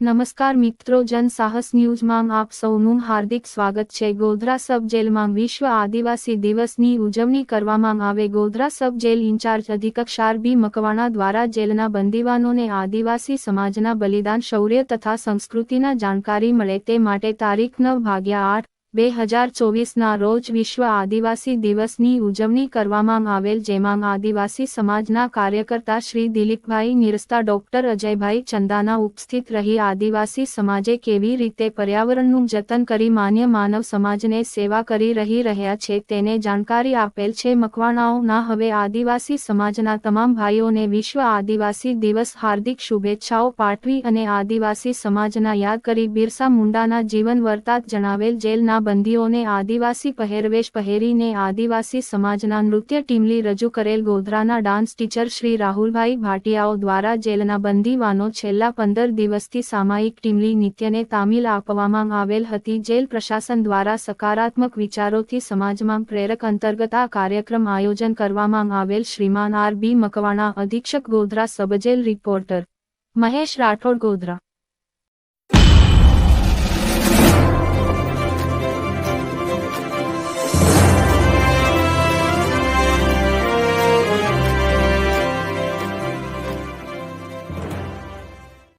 નમસ્કાર મિત્રો, જન સાહસ ન્યૂઝમાં આપ સૌનું હાર્દિક સ્વાગત છે. ગોધરા સબ જેલમાં વિશ્વ આદિવાસી દિવસની ઉજવણી કરવામાં આવે. ગોધરા સબ જેલ ઇન્ચાર્જ અધિકક્ષાર બી મકવાણા દ્વારા જેલના બંદીવાનોને આદિવાસી સમાજના બલિદાન, શૌર્ય તથા સંસ્કૃતિના જાણકારી મળે તે માટે તારીખ નવ ભાગ્યા આઠ બે હજાર ચોવીસના રોજ વિશ્વ આદિવાસી દિવસની ઉજવણી કરવામાં આવેલ, જેમાં આદિવાસી સમાજના કાર્યકર્તા શ્રી દિલીપભાઈ નિરસ્તા, ડોક્ટર અજયભાઈ ચંદાના ઉપસ્થિત રહી આદિવાસી સમાજે કેવી રીતે પર્યાવરણનું જતન કરી માન્ય માનવ સમાજને સેવા કરી રહી રહ્યા છે તેને જાણકારી આપેલ છે મકવાણાઓના હવે આદિવાસી સમાજના તમામ ભાઈઓને વિશ્વ આદિવાસી દિવસ હાર્દિક શુભેચ્છાઓ પાઠવી અને આદિવાસી સમાજના યાદ કરી બિરસા મુંડાના જીવન વર્તાત જણાવેલ જેલના બંદીઓને આદિવાસી પહેરવેશ પહેરીને આદિવાસી સમાજના નૃત્ય ટીમલી રજૂ કરેલ ગોધરાના ડાન્સ ટીચર શ્રી રાહુલભાઈ ભાટિયાઓ દ્વારા જેલના બંદીવાનો છેલ્લા પંદર દિવસથી સામાયિક ટીમલી નિત્યને તામીલ આપવામાં આવેલ હતી. જેલ પ્રશાસન દ્વારા સકારાત્મક વિચારોથી સમાજમાં પ્રેરક અંતર્ગત આ કાર્યક્રમ આયોજન કરવામાં આવેલ શ્રીમાન આર બી મકવાણા, અધિક્ષક Godhra sub jail, reporter Mahesh Rathod, Godhra